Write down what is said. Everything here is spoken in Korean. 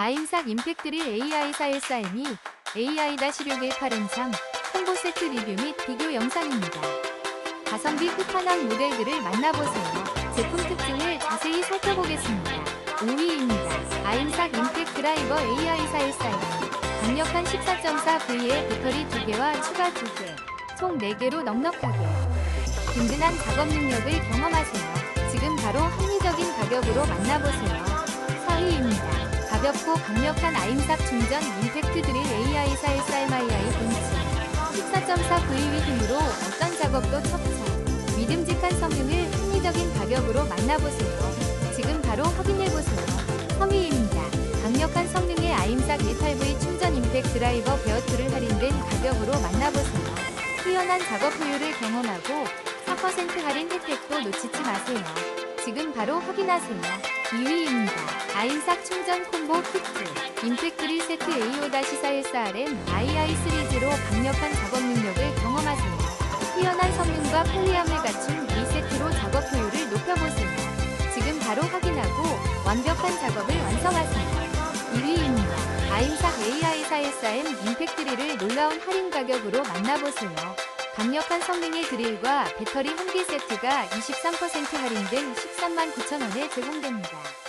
아임삭 임팩트릴 AI414M이 AI-618M3 홍보 세트 리뷰 및 비교 영상입니다. 가성비 끝판왕 모델들을 만나보세요. 제품 특징을 자세히 살펴보겠습니다. 5위입니다. 아임삭 임팩 드라이버 AI414M 강력한 14.4V의 배터리 2개와 추가 2개, 총 4개로 넉넉하게 든든한 작업 능력을 경험하세요. 지금 바로 합리적인 가격으로 만나보세요. 4위입니다. 가볍고 강력한 아임삭 충전 임팩트 드릴 AI414MII 벤치 14.4V 힘으로 어떤 작업도 척척 믿음직한 성능을 합리적인 가격으로 만나보세요. 지금 바로 확인해보세요. 3위입니다. 강력한 성능의 아임삭 메탈V 충전 임팩 드라이버 베어트를 할인된 가격으로 만나보세요. 뛰어난 작업 효율을 경험하고 4% 할인 혜택도 놓치지 마세요. 지금 바로 확인하세요. 2위입니다. 아임삭 충전 콤보 세트 AO-414RM II 시리즈로 강력한 작업 능력을 경험하세요. 뛰어난 성능과 편리함을 갖춘 이 세트로 작업 효율을 높여보세요. 지금 바로 확인하고 완벽한 작업을 완성하세요. 1위입니다. 아임삭 AI414M 임팩트릴을 놀라운 할인 가격으로 만나보세요. 강력한 성능의 드릴과 배터리 한 개 세트가 23% 할인된 13만 9천원에 제공됩니다.